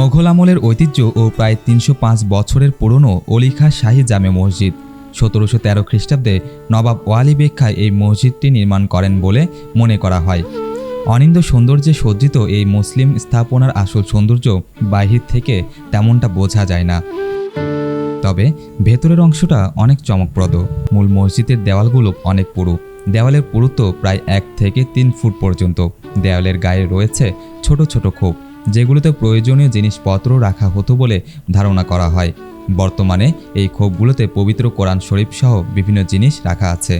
মুঘল আমলের ঐতিহ্য ও প্রায় তিনশো পাঁচ বছরের পুরনো অলিখা শাহী জামে মসজিদ। সতেরোশো তেরো খ্রিস্টাব্দে নবাব ওয়ালি বেক্ষায় এই মসজিদটি নির্মাণ করেন বলে মনে করা হয়। অনিন্দ সৌন্দর্যে সজ্জিত এই মুসলিম স্থাপনার আসল সৌন্দর্য বাহির থেকে তেমনটা বোঝা যায় না। তবে ভেতরের অংশটা অনেক চমকপ্রদ। মূল মসজিদের দেওয়ালগুলো অনেক পুরু। দেওয়ালের পুরুত্ব প্রায় এক থেকে তিন ফুট পর্যন্ত। দেওয়ালের গায়ে রয়েছে ছোট ছোট খোপ। যেগুলোতে প্রয়োজনীয় জিনিসপত্র রাখা হতো বলে ধারণা করা হয়। বর্তমানে এই ক্ষোভগুলোতে পবিত্র কোরআন শরীফ সহ বিভিন্ন জিনিস রাখা আছে।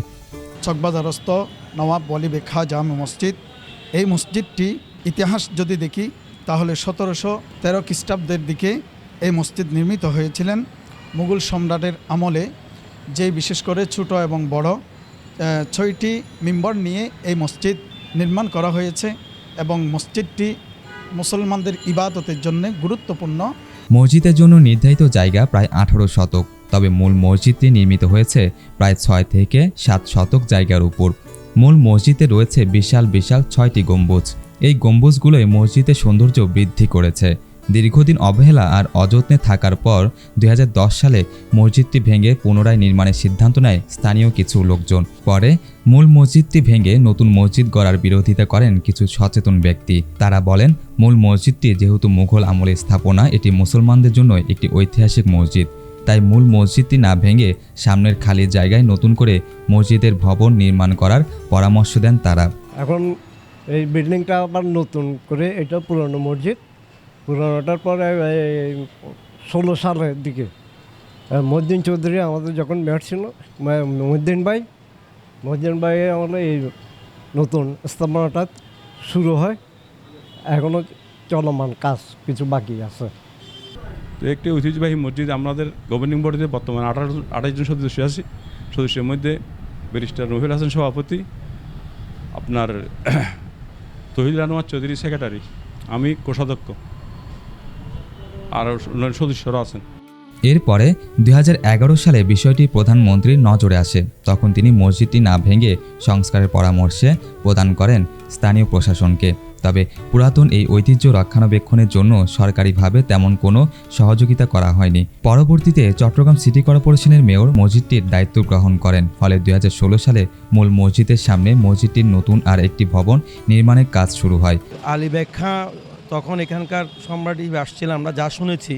চকবাজারস্থ নওয়াব বলি বেখা জাম মসজিদ। এই মসজিদটি ইতিহাস যদি দেখি, তাহলে সতেরোশো তেরো খ্রিস্টাব্দের দিকে এই মসজিদ নির্মিত হয়েছিলেন। মুঘল সম্রাটের আমলে যে বিশেষ করে ছোট এবং বড় ছয়টি মেম্বার নিয়ে এই মসজিদ নির্মাণ করা হয়েছে এবং মসজিদটি মুসলমানদের ইবাদতের জন্য গুরুত্বপূর্ণ। মসজিদের জন্য নির্ধারিত জায়গা প্রায় আঠারো শতক, তবে মূল মসজিদটি নির্মিত হয়েছে প্রায় ছয় থেকে সাত শতক জায়গার উপর। মূল মসজিদে রয়েছে বিশাল বিশাল ছয়টি গম্বুজ। এই গম্বুজগুলোই মসজিদের সৌন্দর্য বৃদ্ধি করেছে। দীর্ঘদিন অবহেলা আর অযত্নে থাকার পর দুই হাজার দশ সালে মসজিদটি ভেঙে পুনরায় নির্মাণের সিদ্ধান্ত নেয় স্থানীয় কিছু লোকজন। পরে মূল মসজিদটি ভেঙে নতুন মসজিদ গড়ার বিরোধিতা করেন কিছু সচেতন ব্যক্তি। তারা বলেন, মূল মসজিদটি যেহেতু মুঘল আমলের স্থাপনা, এটি মুসলমানদের জন্য একটি ঐতিহাসিক মসজিদ। তাই মূল মসজিদটি না ভেঙে সামনের খালি জায়গায় নতুন করে মসজিদের ভবন নির্মাণ করার পরামর্শ দেন তারা। এখন এই বিল্ডিংটা আবার নতুন করে, এটা পুরনো মসজিদ। পুরনোটার পরে ষোলো সালের দিকে। আহ, চৌধুরী আমাদের যখন মেয়র ছিল মা- মহিউদ্দিন ভাই মহিউদ্দিন ভাই আমাদের এই নতুন স্থাপনাটা শুরু হয়। এখনও চলমান কাজ কিছু বাকি আছে। তো একটি ঐতিহ্যবাহী মসজিদ আমাদের গভর্নিং বোর্ডে বর্তমানে আঠারো আঠাশ জন সদস্য আছে সদস্যের মধ্যে ব্যারিস্টার রহিল হাসান সভাপতি আপনার তহিদুল আনোয়ার চৌধুরী সেক্রেটারি আমি কোষাধ্যক্ষ। আর সদস্যরা আছেন। এরপরে দুই হাজার এগারো সালে বিষয়টি প্রধানমন্ত্রীর নজরে আসে। তখন তিনি মসজিদটি না ভেঙে সংস্কারের পরামর্শে প্রদান করেন স্থানীয় প্রশাসনকে। তবে পুরাতন এই ঐতিহ্য রক্ষণাবেক্ষণের জন্য সরকারিভাবে তেমন কোনো সহযোগিতা করা হয়নি। পরবর্তীতে চট্টগ্রাম সিটি কর্পোরেশনের মেয়র মসজিদটির দায়িত্ব গ্রহণ করেন। ফলে দুই হাজার ষোলো সালে মূল মসজিদের সামনে মসজিদটির নতুন আর একটি ভবন নির্মাণের কাজ শুরু হয়। আলী ব্যাখ্যা তখন এখানকার সম্রাট হিসেবে আসছিল আমরা, যা শুনেছি,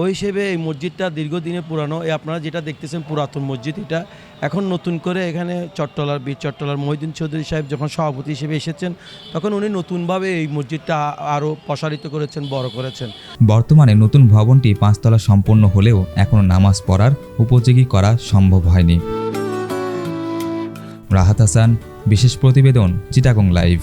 ওই হিসেবে এই মসজিদটা দীর্ঘদিনের পুরানো। এই আপনারা যেটা দেখতেছেন পুরাতন মসজিদ এটা। এখন নতুন করে এখানে চট্টলার বীর চট্টলার মহিদিন চৌধুরী সাহেব যখন সভাপতি হিসেবে এসেছেন, তখন উনি নতুনভাবে এই মসজিদটা আরও প্রসারিত করেছেন, বড় করেছেন। বর্তমানে নতুন ভবনটি পাঁচতলা সম্পন্ন হলেও এখনও নামাজ পড়ার উপযোগী করা সম্ভব হয়নি। রাহাত হাসান, বিশেষ প্রতিবেদন, চিটাগং লাইভ।